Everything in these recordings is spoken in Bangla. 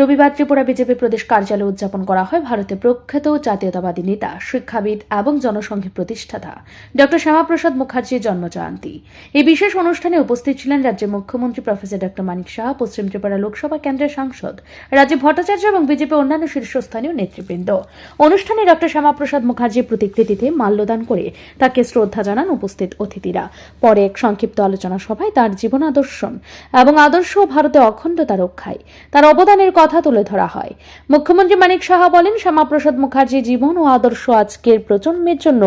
রবিবার ত্রিপুরা বিজেপি প্রদেশ কার্যালয়ে উদযাপন করা হয় ভারতের প্রখ্যাত জাতীয়তাবাদী নেতা, শিক্ষাবিদ এবং জনসংঘের প্রতিষ্ঠাতা ডক্টর শ্যামাপ্রসাদ মুখার্জির জন্মজয়ন্তী। এই বিশেষ অনুষ্ঠানে উপস্থিত ছিলেন রাজ্যের মুখ্যমন্ত্রী প্রফেসর ডক্টর মানিক সাহা, পশ্চিম ত্রিপুরা লোকসভা কেন্দ্রের সাংসদ রাজীব ভট্টাচার্য এবং বিজেপি অন্যান্য শীর্ষস্থানীয় নেতৃবৃন্দ। অনুষ্ঠানে ডক্টর শ্যামাপ্রসাদ মুখার্জির প্রতিকৃতিতে মাল্যদান করে তাকে শ্রদ্ধা জানান উপস্থিত অতিথিরা। পরে এক সংক্ষিপ্ত আলোচনা সভায় তার জীবন আদর্শন এবং আদর্শ ভারতে অখণ্ডতা রক্ষায় তার অবদানের কথা তুলে ধরা হয়। মুখ্যমন্ত্রী মানিক সাহা বলেন, শ্যামাপ্রসাদ মুখার্জির জীবন ও আদর্শ আজকের প্রজন্মের জন্য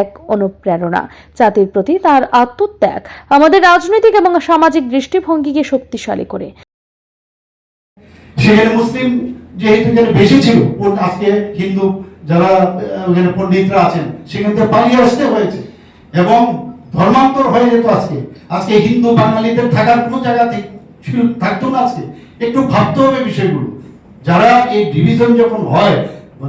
এক অনুপ্রেরণা। জাতির প্রতি তার আত্মত্যাগ আমাদের রাজনৈতিক এবং সামাজিক দৃষ্টিভঙ্গিকে শক্তিশালী করে। মুসলিম যেহেতু এখানে বেশি ছিল আজকে হিন্দু যারা আছেন, সেখান থেকে পালিয়ে আসতে হয়েছে। এবং ধর্মান্তর হয়ে যেত আজকে। আজকে হিন্দু বাঙালিদের থাকার কোনো জায়গা থাকতো না আজকে। একটু ভাবতে হবে বিষয়গুলো। যারা এই ডিভিশন যখন হয়,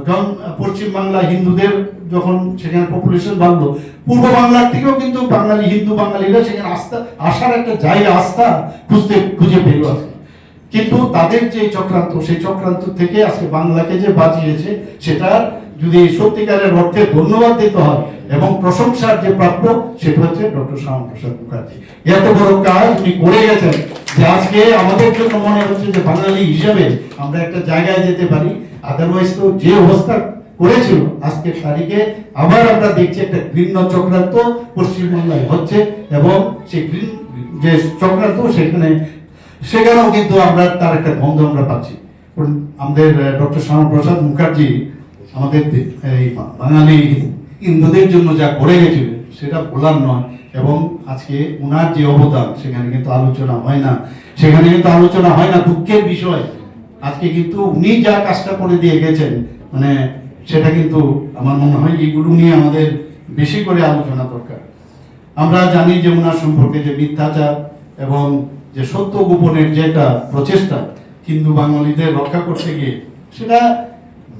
যখন পশ্চিম বাংলা হিন্দুদের যখন সেখানে পপুলেশন বাড়লো, পূর্ব বাংলার থেকেও কিন্তু বাঙালি, হিন্দু বাঙালিরা সেখানে আস্থা, আসার একটা জায়গা, আস্থা খুঁজতে, খুঁজে পেল আজকে কিন্তু তাদের যে চক্রান্ত, সেই চক্রান্ত থেকে আজকে বাংলাকে যে বাঁচিয়েছে, সেটা যদি সত্যিকারের অর্থে ধন্যবাদ দিতে হয় এবং প্রশংসার যে প্রাপ্য, সেটা হচ্ছে ডক্টর শ্যামাপ্রসাদ মুখার্জি। এত বড় কাজ উনি করে গেছেন। আজকে আমাদের জন্য মনে হচ্ছে যে বাঙালি হিসেবে আমরা একটা জায়গায় যেতে পারি। আদারওয়াইজ তো যে অবস্থা করেছিল আজকের তারিখে, আবার আমরা দেখছি একটা ঘৃণ্য চক্রান্ত পশ্চিমবাংলায় হচ্ছে এবং সেই ঘৃণ, যে চক্রান্ত সেখানে, সেখানেও কিন্তু আমরা তার একটা গন্ধ আমরা পাচ্ছি। আমাদের ডক্টর শ্যামাপ্রসাদ মুখার্জি আমাদের এই বাঙালি হিন্দুদের জন্য যা করে গেছিলেন সেটা ভোলার নয়। এবং আজকে ওনার যে অবদান, সেখানে কিন্তু আলোচনা হয় না। সেখানে কিন্তু আলোচনা হয় না দুঃখের বিষয়। আজকে কিন্তু উনি যা কাজটা করে দিয়ে গেছেন মানে সেটা কিন্তু আমার মনে হয় এইগুলো নিয়ে আমাদের বেশি করে আলোচনা দরকার। আমরা জানি যে ওনার সম্পর্কে যে মিথ্যাচার এবং যে সত্য গোপনের যে একটা প্রচেষ্টা হিন্দু বাঙালিদের রক্ষা করতে গিয়ে, সেটা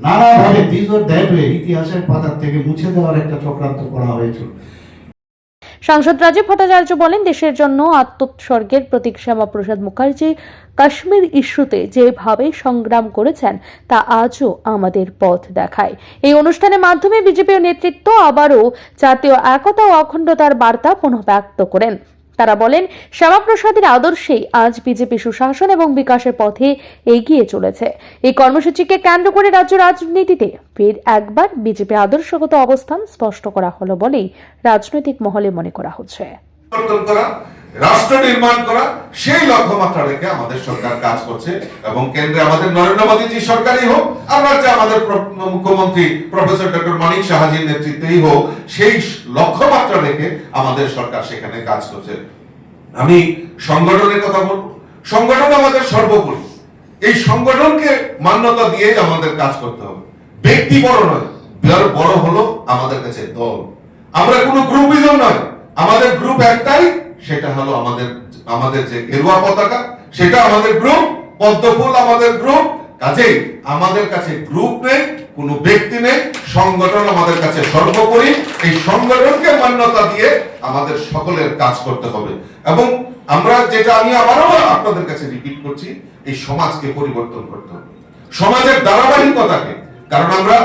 নানাভাবে ওর দ্যাট ওয়ে ইতিহাসের পাতার থেকে মুছে দেওয়ার একটা চক্রান্ত করা হয়েছিল। সাংসদ রাজীব ভট্টাচার্য বলেন, দেশের জন্য আত্মোৎসর্গের প্রতীক শ্যামাপ্রসাদ মুখার্জি কাশ্মীর ইস্যুতে যেভাবে সংগ্রাম করেছেন, তা আজও আমাদের পথ দেখায়। এই অনুষ্ঠানের মাধ্যমে বিজেপির নেতৃত্ব আবারও জাতীয় একতা ও অখণ্ডতার বার্তা পুনঃব্যক্ত করেন। তারা বলেন, শ্যামাপ্রসাদের আদর্শেই আজ বিজেপি সুশাসন এবং বিকাশের পথে এগিয়ে চলেছে। এই কর্মসূচিকে কেন্দ্র করে রাজ্য রাজনীতিতে ফের একবার বিজেপি আদর্শগত অবস্থান স্পষ্ট করা হলো বলেই রাজনৈতিক মহলে মনে করা হচ্ছে। রাষ্ট্র নির্মাণ করা, সেই লক্ষ্যমাত্রা রেখে আমাদের সরকার কাজ করছে এবং কেন্দ্রে আমাদের নরেন্দ্র মোদীজি সরকারই হোক, আর রাজ্যে আমাদের মুখ্যমন্ত্রী প্রফেসর ডক্টর মানিক সাহাজির নেতৃত্বেই হোক, সেই লক্ষ্যমাত্রা রেখে আমাদের সরকার সেখানে কাজ করছে। আমি সংগঠনের কথা বলব। সংগঠন আমাদের সর্বোপরি। এই সংগঠনকে মান্যতা দিয়েই আমাদের কাজ করতে হবে। ব্যক্তি বড় নয় বড় হলো আমাদের কাছে দল। আমরা কোনো গ্রুপিজম নয়। আমাদের গ্রুপ একটাই সেটা হলো আমাদের আমাদের যে গেরুয়া পতাকা, সেটা আমাদের গ্রুপ পদ্মফুল আমাদের গ্রুপ কাজেই আমাদের কাছে গ্রুপ নেই, কোনো ব্যক্তি নেই, সংগঠন আমাদের কাছে সর্বোপরি, এই সংগঠনকে মান্যতা দিয়ে আমাদের সকলের কাজ করতে হবে। এবং আমরা যেটা আমি আবারও আপনাদের কাছে রিপিট করছি, এই সমাজকে পরিবর্তন করতে হবে। সমাজের ধারাবাহিকতাকে, কারণ আমরা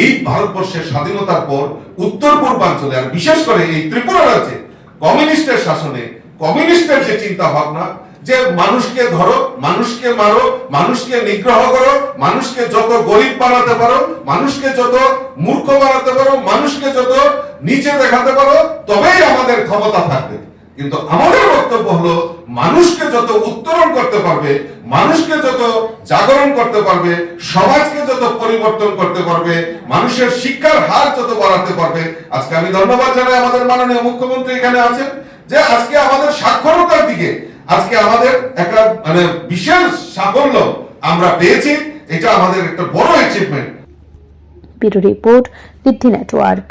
এই ভারতবর্ষের স্বাধীনতার পর উত্তর পূর্বাঞ্চলে আর বিশেষ করে এই ত্রিপুরা রাজ্যে কমিউনিস্টের শাসনে, কমিউনিস্টের যে চিন্তা ভাবনা যে মানুষকে ধরো, মানুষকে মারো, মানুষকে নিগ্রহ করো, মানুষকে যত গরিব বানাতে পারো, মানুষকে যত মূর্খ বানাতে পারো, মানুষকে যত নিচে দেখাতে পারো, তবেই আমাদের ক্ষমতা থাকবে। কিন্তু আমাদের বক্তব্য হলো, মানুষকে যত উত্তরণ করতে পারবে, মানুষকে যত জাগরণ করতে পারবে, সমাজকে যত পরিবর্তন করতে পারবে, মানুষের শিক্ষার হার যত বাড়াতে পারবে, আজকে আমি ধন্যবাদ জানাই আমাদের মাননীয় মুখ্যমন্ত্রী এখানে আছেন, যে আজকে আমাদের সাক্ষরতার দিকে, আজকে আমাদের একটা মানে বিশেষ সাফল্য আমরা পেয়েছি, এটা আমাদের একটা বড় achievement bureau report Siddhi network